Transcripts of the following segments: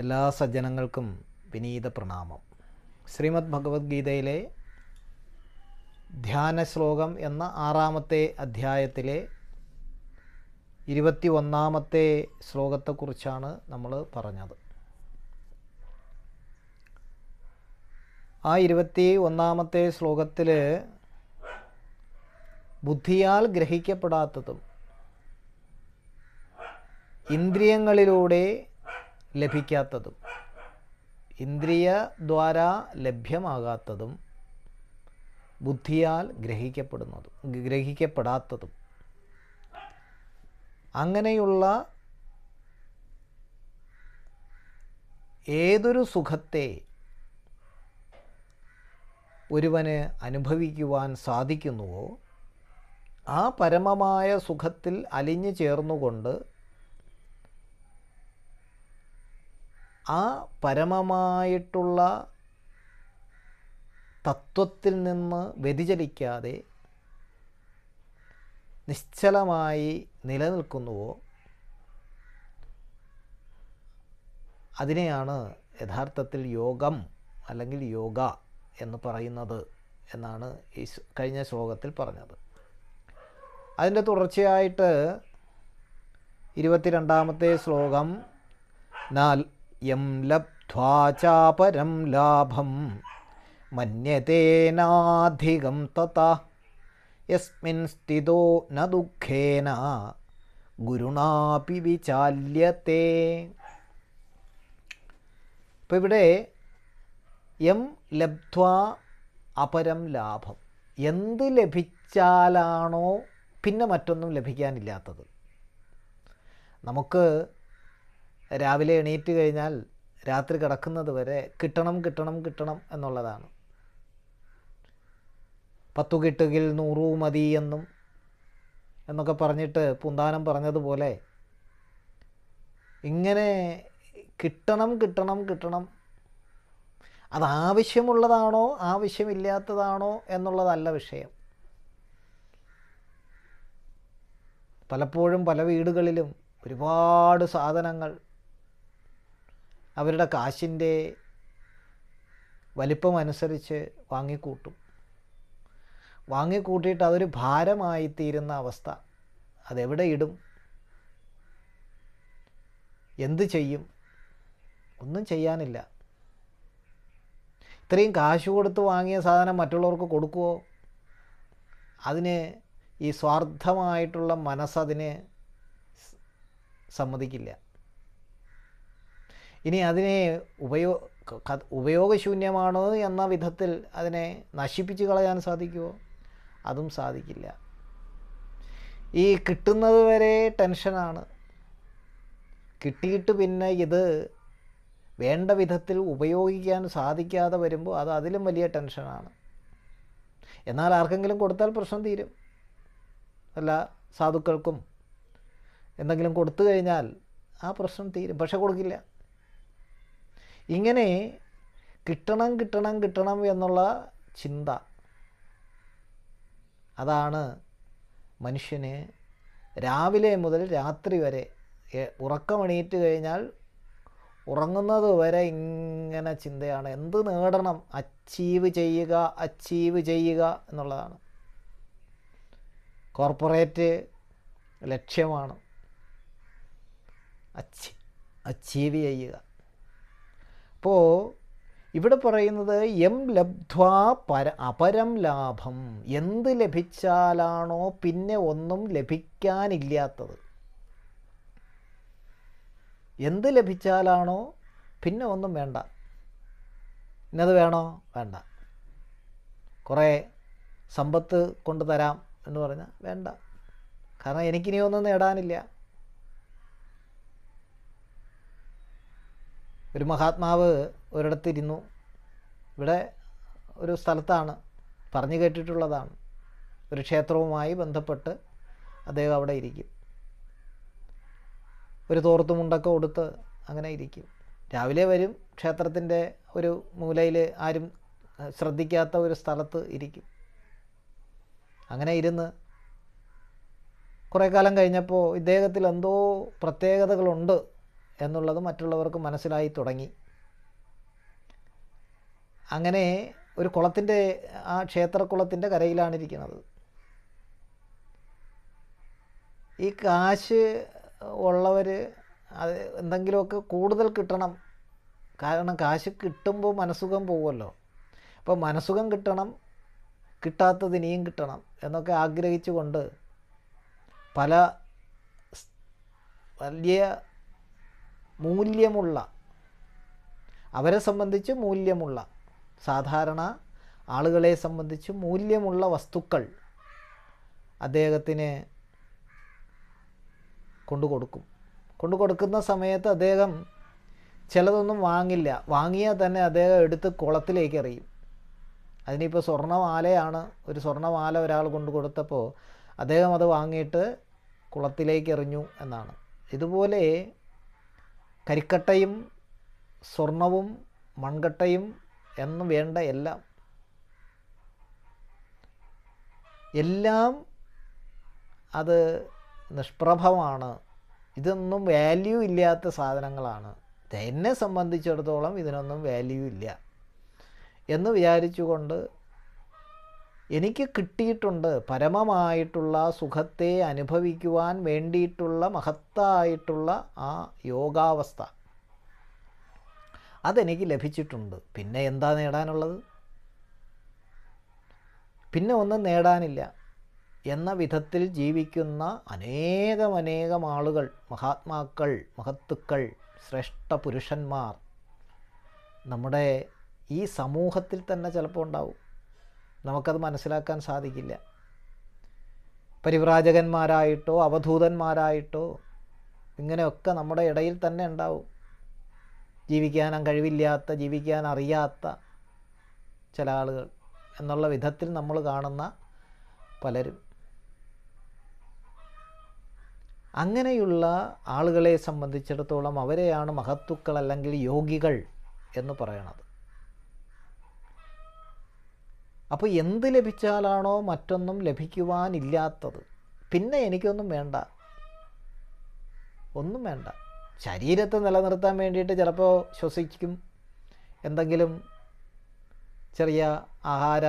എല്ലാ സജ്ജനങ്ങൾക്കും വിനീത പ്രണാമം. ശ്രീമദ് ഭഗവത്ഗീതയിലെ ധ്യാന ശ്ലോകം എന്ന ആറാമത്തെ അധ്യായത്തിലെ ഇരുപത്തി ഒന്നാമത്തെ ശ്ലോകത്തെക്കുറിച്ചാണ് നമ്മൾ പറഞ്ഞത്. ആ ഇരുപത്തി ഒന്നാമത്തെ ശ്ലോകത്തിൽ ബുദ്ധിയാൽ ഗ്രഹിക്കപ്പെടാത്തതും ഇന്ദ്രിയങ്ങളിലൂടെ ലഭിക്കാത്തതും ഇന്ദ്രിയ ദ്വാര ലഭ്യമാകാത്തതും ബുദ്ധിയാൽ ഗ്രഹിക്കപ്പെടുന്നതും ഗ്രഹിക്കപ്പെടാത്തതും. അങ്ങനെയുള്ള ഏതൊരു സുഖത്തെ ഒരുവന് അനുഭവിക്കുവാൻ സാധിക്കുന്നുവോ ആ പരമമായ സുഖത്തിൽ അലിഞ്ഞു ചേർന്നുകൊണ്ട് ആ പരമമായിട്ടുള്ള തത്വത്തിൽ നിന്ന് വ്യതിചലിക്കാതെ നിശ്ചലമായി നിലനിൽക്കുന്നുവോ? അതിനെയാണ് യഥാർത്ഥത്തിൽ യോഗം അല്ലെങ്കിൽ യോഗ എന്ന് പറയുന്നത് എന്നാണ് ഈ കഴിഞ്ഞ ശ്ലോകത്തിൽ പറഞ്ഞത്. അതിന്റെ തുടർച്ചയായിട്ട് ഇരുപത്തിരണ്ടാമത്തെ ശ്ലോകം നാൽ യം ലബ്ധ്വാചാപരം ലാഭം മന്യതേനാധികം തത യസ്മിൻ സ്ഥിതോ ന ദുഃഖേന ഗുരുണാപി വിചാല്യത്തെ ഇപ്പം ഇവിടെ എം ലബ്ധ്വാ അപരം ലാഭം. എന്ത് ലഭിച്ചാലാണോ പിന്നെ മറ്റൊന്നും ലഭിക്കാനില്ലാത്തത്. നമുക്ക് രാവിലെ എണീറ്റ് കഴിഞ്ഞാൽ രാത്രി കിടക്കുന്നത് വരെ കിട്ടണം കിട്ടണം കിട്ടണം എന്നുള്ളതാണ്. പത്തു കിട്ടുകിൽ നൂറു മതി എന്നും എന്നൊക്കെ പറഞ്ഞിട്ട് പുന്താനം പറഞ്ഞതുപോലെ ഇങ്ങനെ കിട്ടണം കിട്ടണം കിട്ടണം. അത് ആവശ്യമുള്ളതാണോ ആവശ്യമില്ലാത്തതാണോ എന്നുള്ളതല്ല വിഷയം. പലപ്പോഴും പല വീടുകളിലും ഒരുപാട് സാധനങ്ങൾ അവരുടെ കാശിന്റെ വലിപ്പം അനുസരിച്ച് വാങ്ങിക്കൂട്ടും. വാങ്ങിക്കൂട്ടിയിട്ട് അതൊരു ഭാരമായി തീരുന്ന അവസ്ഥ. അതെവിടെ ഇടും? എന്ത് ചെയ്യും? ഒന്നും ചെയ്യാനില്ല. ഇത്രയും കാശ് കൊടുത്ത് വാങ്ങിയ സാധനം മറ്റുള്ളവർക്ക് കൊടുക്കുമോ അതിന് ഈ സ്വാർത്ഥമായിട്ടുള്ള മനസ്സതിന് സമ്മതിക്കില്ല. ഇനി അതിനെ ഉപയോ ഉപയോഗശൂന്യമാണോ എന്ന വിധത്തിൽ അതിനെ നശിപ്പിച്ച് കളയാൻ സാധിക്കുമോ അതും സാധിക്കില്ല. ഈ കിട്ടുന്നത് വരെ ടെൻഷനാണ്. കിട്ടിയിട്ട് പിന്നെ ഇത് വേണ്ട വിധത്തിൽ ഉപയോഗിക്കാൻ സാധിക്കാതെ വരുമ്പോൾ അത് അതിലും വലിയ ടെൻഷനാണ്. എന്നാൽ ആർക്കെങ്കിലും കൊടുത്താൽ പ്രശ്നം തീരും. അല്ല സാധുക്കൾക്കും എന്തെങ്കിലും കൊടുത്തു കഴിഞ്ഞാൽ ആ പ്രശ്നം തീരും. പക്ഷെ കൊടുക്കില്ല. ഇങ്ങനെ കിട്ടണം കിട്ടണം കിട്ടണം എന്നുള്ള ചിന്ത. അതാണ് മനുഷ്യന് രാവിലെ മുതൽ രാത്രി വരെ ഉറക്കമണിയിട്ട് കഴിഞ്ഞാൽ ഉറങ്ങുന്നത് വരെ ഇങ്ങനെ ചിന്തയാണ്. എന്ത് നേടണം? അച്ചീവ് ചെയ്യുക അച്ചീവ് ചെയ്യുക എന്നുള്ളതാണ്. കോർപ്പറേറ്റ് ലക്ഷ്യമാണ് അച്ചീവ് ചെയ്യുക. അപ്പോൾ ഇവിടെ പറയുന്നത് എം ലബ്ധ്വാ പര അപരം ലാഭം. എന്ത് ലഭിച്ചാലാണോ പിന്നെ ഒന്നും ലഭിക്കാനില്ലാത്തത്. എന്ത് ലഭിച്ചാലാണോ പിന്നെ ഒന്നും വേണ്ട. ഇന്നത് വേണോ? വേണ്ട. കുറേ സമ്പത്ത് കൊണ്ടുതരാം എന്ന് പറഞ്ഞാൽ വേണ്ട. കാരണം എനിക്കിനി ഒന്നും നേടാനില്ല. ഒരു മഹാത്മാവ് ഒരിടത്തിരുന്നു. ഇവിടെ ഒരു സ്ഥലത്താണ് പറഞ്ഞു കേട്ടിട്ടുള്ളതാണ്. ഒരു ക്ഷേത്രവുമായി ബന്ധപ്പെട്ട് അദ്ദേഹം അവിടെ ഇരിക്കും. ഒരു തോർത്തുമുണ്ടൊക്കെ കൊടുത്ത് അങ്ങനെ ഇരിക്കും. രാവിലെ വരും ക്ഷേത്രത്തിന്റെ ഒരു മൂലയിൽ ആരും ശ്രദ്ധിക്കാത്ത ഒരു സ്ഥലത്ത് ഇരിക്കും. അങ്ങനെ ഇരുന്ന് കുറേ കാലം കഴിഞ്ഞപ്പോൾ ഇദ്ദേഹത്തിൽ എന്തോ പ്രത്യേകതകളുണ്ട് എന്നുള്ളത് മറ്റുള്ളവർക്ക് മനസ്സിലായി തുടങ്ങി. അങ്ങനെ ഒരു കുളത്തിന്റെ ആ ക്ഷേത്രക്കുളത്തിന്റെ കരയിലാണ് ഇരിക്കുന്നത്. ഈ കാശ് ഉള്ളവർ അത് എന്തെങ്കിലുമൊക്കെ കൂടുതൽ കിട്ടണം. കാരണം കാശ് കിട്ടുമ്പോൾ മനസ്സുഖം പോകുമല്ലോ അപ്പോൾ മനസ്സുഖം കിട്ടണം കിട്ടാത്തത് ഇനിയും കിട്ടണം എന്നൊക്കെ ആഗ്രഹിച്ചുകൊണ്ട് പല വലിയ മൂല്യമുള്ള അവരെ സംബന്ധിച്ച് മൂല്യമുള്ള സാധാരണ ആളുകളെ സംബന്ധിച്ച് മൂല്യമുള്ള വസ്തുക്കൾ അദ്ദേഹത്തിന് കൊണ്ടു കൊടുക്കും കൊണ്ടു കൊടുക്കുന്ന സമയത്ത് അദ്ദേഹം ചിലതൊന്നും വാങ്ങില്ല. വാങ്ങിയാൽ തന്നെ അദ്ദേഹം എടുത്ത് കുളത്തിലേക്ക് എറിയും. അതിനിപ്പോൾ സ്വർണമാലയാണ് ഒരു സ്വർണമാല ഒരാൾ കൊണ്ടു കൊടുത്തപ്പോൾ അദ്ദേഹം അത് വാങ്ങിയിട്ട് കുളത്തിലേക്ക് എറിഞ്ഞു എന്നാണ്. ഇതുപോലെ കരിക്കട്ടയും സ്വർണവും മൺകട്ടയും എന്ന് വേണ്ട എല്ലാം. എല്ലാം അത് നിഷ്പ്രഭമാണ്. ഇതൊന്നും വാല്യൂ ഇല്ലാത്ത സാധനങ്ങളാണ്. എന്നെ സംബന്ധിച്ചിടത്തോളം ഇതിനൊന്നും വാല്യൂ ഇല്ല. എന്ന് വിചാരിച്ചുകൊണ്ട് എനിക്ക് കിട്ടിയിട്ടുണ്ട് പരമമായിട്ടുള്ള സുഖത്തെ അനുഭവിക്കുവാൻ വേണ്ടിയിട്ടുള്ള മഹത്തായിട്ടുള്ള ആ യോഗാവസ്ഥ. അതെനിക്ക് ലഭിച്ചിട്ടുണ്ട്. പിന്നെ എന്താ നേടാനുള്ളത്? പിന്നെ ഒന്നും നേടാനില്ല. എന്ന വിധത്തിൽ ജീവിക്കുന്ന അനേകം അനേകം ആളുകൾ മഹാത്മാക്കൾ മഹത്തുക്കൾ ശ്രേഷ്ഠ പുരുഷന്മാർ നമ്മുടെ ഈ സമൂഹത്തിൽ തന്നെ ചിലപ്പോൾ ഉണ്ടാവും. നമുക്കത് മനസ്സിലാക്കാൻ സാധിക്കില്ല. പരിവ്രാജകന്മാരായിട്ടോ അവധൂതന്മാരായിട്ടോ ഇങ്ങനെയൊക്കെ നമ്മുടെ ഇടയിൽ തന്നെ ഉണ്ടാവും. ജീവിക്കാൻ കഴിവില്ലാത്ത ജീവിക്കാൻ അറിയാത്ത ചില ആളുകൾ എന്നുള്ള വിധത്തിൽ നമ്മൾ കാണുന്ന പലരും. അങ്ങനെയുള്ള ആളുകളെ സംബന്ധിച്ചിടത്തോളം അവരെയാണ് മഹത്തുക്കൾ അല്ലെങ്കിൽ യോഗികൾ എന്ന് പറയണത്. അപ്പോൾ എന്ത് ലഭിച്ചാലാണോ മറ്റൊന്നും ലഭിക്കുവാനില്ലാത്തത്. പിന്നെ എനിക്കൊന്നും വേണ്ട. ഒന്നും വേണ്ട. ശരീരത്തെ നിലനിർത്താൻ വേണ്ടിയിട്ട് ചിലപ്പോൾ ശ്വസിക്കും. എന്തെങ്കിലും ചെറിയ ആഹാര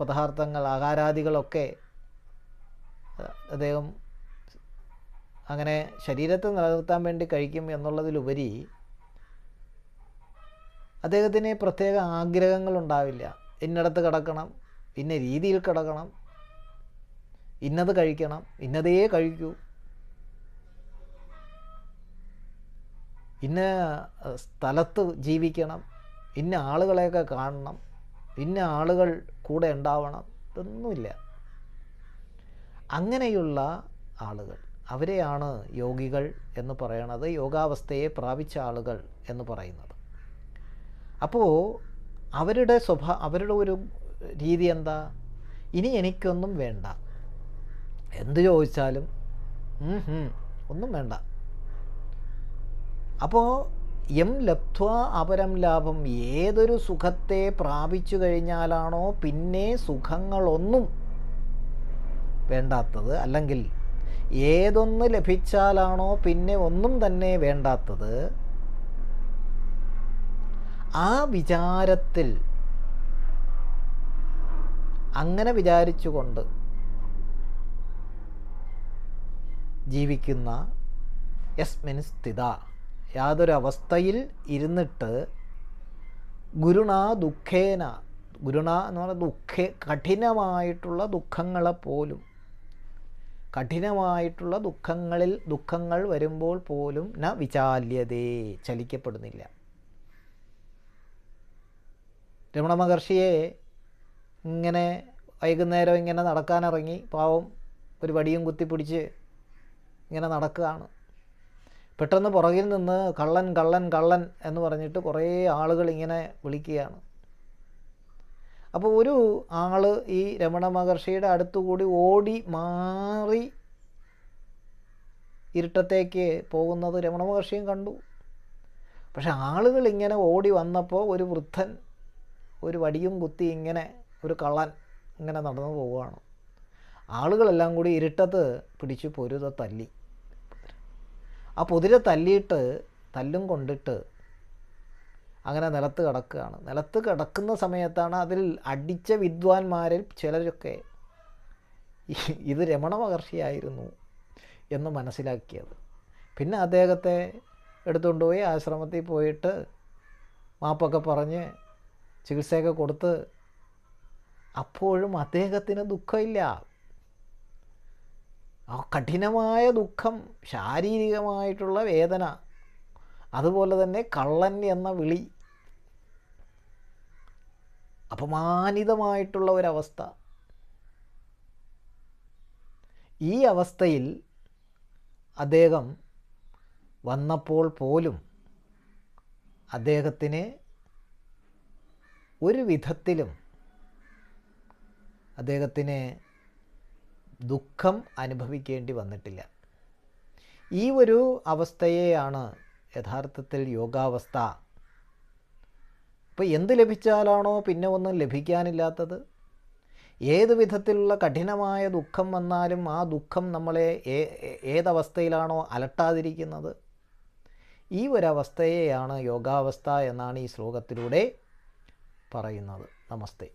പദാർത്ഥങ്ങൾ ആഹാരാദികളൊക്കെ അദ്ദേഹം അങ്ങനെ ശരീരത്തെ നിലനിർത്താൻ വേണ്ടി കഴിക്കും എന്നുള്ളതിലുപരി അദ്ദേഹത്തിന് പ്രത്യേക ആഗ്രഹങ്ങളുണ്ടാവില്ല. ഇന്നിടത്ത് കിടക്കണം ഇന്ന രീതിയിൽ കിടക്കണം ഇന്നത് കഴിക്കണം ഇന്നതേ കഴിക്കൂ. ഇന്ന സ്ഥലത്ത് ജീവിക്കണം ഇന്ന ആളുകളെയൊക്കെ കാണണം ഇന്ന ആളുകൾ കൂടെ ഉണ്ടാവണം ഇതൊന്നുമില്ല. അങ്ങനെയുള്ള ആളുകൾ അവരെയാണ് യോഗികൾ എന്ന് പറയണത് യോഗാവസ്ഥയെ പ്രാപിച്ച ആളുകൾ എന്ന് പറയുന്നത്. അപ്പോൾ അവരുടെ സ്വഭാ അവരുടെ ഒരു രീതി എന്താ? ഇനി എനിക്കൊന്നും വേണ്ട. എന്ത് ചോദിച്ചാലും ഒന്നും വേണ്ട. അപ്പോൾ എം ലബ്ധ്വ അപരം ലാഭം ഏതൊരു സുഖത്തെ പ്രാപിച്ചു കഴിഞ്ഞാലാണോ പിന്നെ സുഖങ്ങളൊന്നും വേണ്ടാത്തത്? അല്ലെങ്കിൽ ഏതൊന്ന് ലഭിച്ചാലാണോ പിന്നെ ഒന്നും തന്നെ വേണ്ടാത്തത്? ആ വിചാരത്തിൽ അങ്ങനെ വിചാരിച്ചുകൊണ്ട് ജീവിക്കുന്ന യസ്മിൻ സ്ഥിത. യാതൊരു അവസ്ഥയിൽ ഇരുന്നിട്ട് ഗുരുണ ദുഃഖേന ഗുരുണ എന്ന് പറഞ്ഞാൽ ദുഃഖ കഠിനമായിട്ടുള്ള ദുഃഖങ്ങളെപ്പോലും കഠിനമായിട്ടുള്ള ദുഃഖങ്ങളിൽ ദുഃഖങ്ങൾ വരുമ്പോൾ പോലും ന വിചാല്യതേ ചലിക്കപ്പെടുന്നില്ല. രമണ മഹർഷിയെ ഇങ്ങനെ വൈകുന്നേരം ഇങ്ങനെ നടക്കാനിറങ്ങി പാവം ഒരു വടിയും കുത്തിപ്പിടിച്ച് ഇങ്ങനെ നടക്കുകയാണ്. പെട്ടെന്ന് പുറകിൽ നിന്ന് കള്ളൻ കള്ളൻ കള്ളൻ എന്ന് പറഞ്ഞിട്ട് കുറേ ആളുകൾ ഇങ്ങനെ വിളിക്കുകയാണ്. അപ്പോൾ ഒരു ആൾ ഈ രമണ മഹർഷിയുടെ അടുത്തുകൂടി ഓടി മാറി ഇരുട്ടത്തേക്ക് പോകുന്നത് രമണ മഹർഷിയും കണ്ടു. പക്ഷെ ആളുകൾ ഇങ്ങനെ ഓടി വന്നപ്പോൾ ഒരു വൃദ്ധൻ ഒരു വടിയും കുത്തി ഇങ്ങനെ ഒരു കള്ളൻ ഇങ്ങനെ നടന്നു പോവുകയാണ്. ആളുകളെല്ലാം കൂടി ഇരുട്ടത്ത് പിടിച്ച് പൊരുത തല്ലി. ആ പൊതിരെ തല്ലിയിട്ട് തല്ലും കൊണ്ടിട്ട് അങ്ങനെ നിലത്ത് കിടക്കുകയാണ്. നിലത്ത് കിടക്കുന്ന സമയത്താണ് അതിൽ അടിച്ച വിദ്വാൻമാരിൽ ചിലരൊക്കെ ഇത് രമണ മഹർഷിയായിരുന്നു എന്ന് മനസ്സിലാക്കിയത്. പിന്നെ അദ്ദേഹത്തെ എടുത്തുകൊണ്ടുപോയി ആശ്രമത്തിൽ പോയിട്ട് മാപ്പൊക്കെ പറഞ്ഞ് ചികിത്സയൊക്കെ കൊടുത്ത് അപ്പോഴും അദ്ദേഹത്തിന് ദുഃഖമില്ല. ആ കഠിനമായ ദുഃഖം ശാരീരികമായിട്ടുള്ള വേദന അതുപോലെ തന്നെ കള്ളൻ എന്ന വിളി അപമാനിതമായിട്ടുള്ള ഒരവസ്ഥ. ഈ അവസ്ഥയിൽ അദ്ദേഹം വന്നപ്പോൾ പോലും അദ്ദേഹത്തിന് ഒരു വിധത്തിലും അദ്ദേഹത്തിന് ദുഃഖം അനുഭവിക്കേണ്ടി വന്നിട്ടില്ല. ഈ ഒരു അവസ്ഥയെയാണ് യഥാർത്ഥത്തിൽ യോഗാവസ്ഥ. ഇപ്പോൾ എന്ത് ലഭിച്ചാലാണോ പിന്നെ ഒന്നും ലഭിക്കാനില്ലാത്തത്? ഏത് വിധത്തിലുള്ള കഠിനമായ ദുഃഖം വന്നാലും ആ ദുഃഖം നമ്മളെ ഏതവസ്ഥയിലാണോ അലട്ടാതിരിക്കുന്നത്? ഈ ഒരവസ്ഥയെയാണ് യോഗാവസ്ഥ എന്നാണ് ഈ ശ്ലോകത്തിലൂടെ പറയുന്നത്. നമസ്തേ.